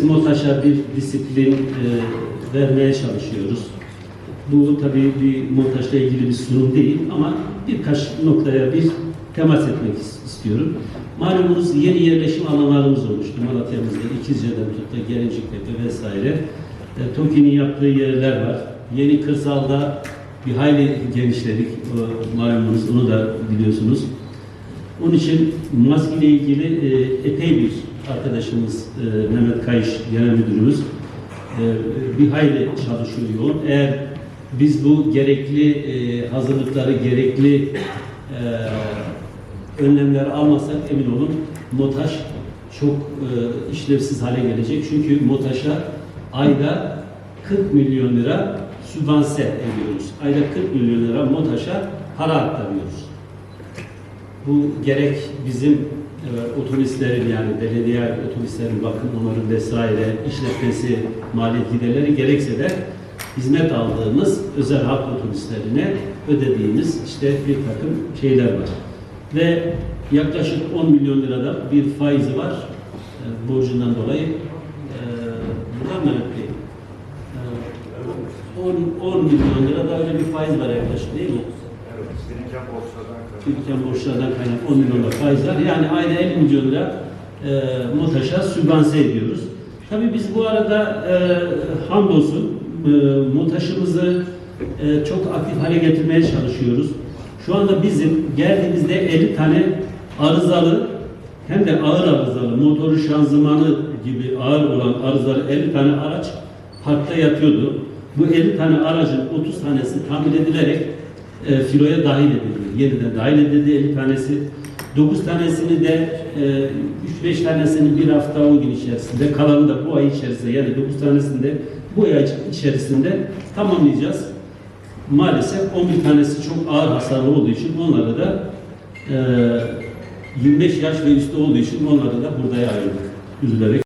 biz MOTAŞ'a bir disiplin e, vermeye çalışıyoruz. Bu tabii bir montajla ilgili bir sunum değil ama birkaç noktaya bir temas etmek is- istiyorum. Malumunuz yeni yerleşim alanlarımız oluştu. Malatya'mızda, İkizce'den tut da Gelincik'te vesaire. E, TOKİ'nin yaptığı yerler var. Yeni kırsalda bir hayli genişledik. O, malumunuz onu da biliyorsunuz. Onun için maske ile ilgili e, epey bir arkadaşımız e, Mehmet Kayış Genel Müdürümüz e, bir hayli çalışıyor yoğun. Eğer biz bu gerekli e, hazırlıkları, gerekli e, önlemleri almasak emin olun MOTAŞ çok e, işlevsiz hale gelecek. Çünkü MOTAŞ'a ayda 40 milyon lira sübvanse ediyoruz. Ayda 40 milyon lira MOTAŞ'a para aktarıyoruz. Bu gerek bizim e, otobüslerin yani belediye otobüslerin bakım onarım vesaire işletmesi maliyet giderleri gerekse de hizmet aldığımız özel halk otobüslerine ödediğimiz işte bir takım şeyler var. Ve yaklaşık 10 milyon lirada bir faizi var e, borcundan dolayı. E, buradan mı? E, 10, 10 milyon lirada öyle bir faiz var yaklaşık değil mi? Biriken borçlardan kaynaklı. Türkiye borçlardan kaynak 10 milyon lira faiz var. Yani ayda 50 milyon lira e, MOTAŞ'a sübvanse ediyoruz. Tabii biz bu arada e, hamdolsun e, MOTAŞ'ımızı e, çok aktif hale getirmeye çalışıyoruz. Şu anda bizim geldiğimizde 50 tane arızalı hem de ağır arızalı motoru şanzımanı gibi ağır olan arızalı 50 tane araç parkta yatıyordu. Bu 50 tane aracın 30 tanesi tamir edilerek e, filoya dahil edildi. Yeniden dahil edildi 50 tanesi. 9 tanesini de e, 3-5 tanesini bir hafta 10 gün içerisinde, kalanı da bu ay içerisinde yani 9 tanesini de bu ay içerisinde tamamlayacağız. Maalesef 11 tanesi çok ağır hasarlı olduğu için onları da e, 25 yaş ve üstü olduğu için onları da buraya ayırdık. Üzülerek.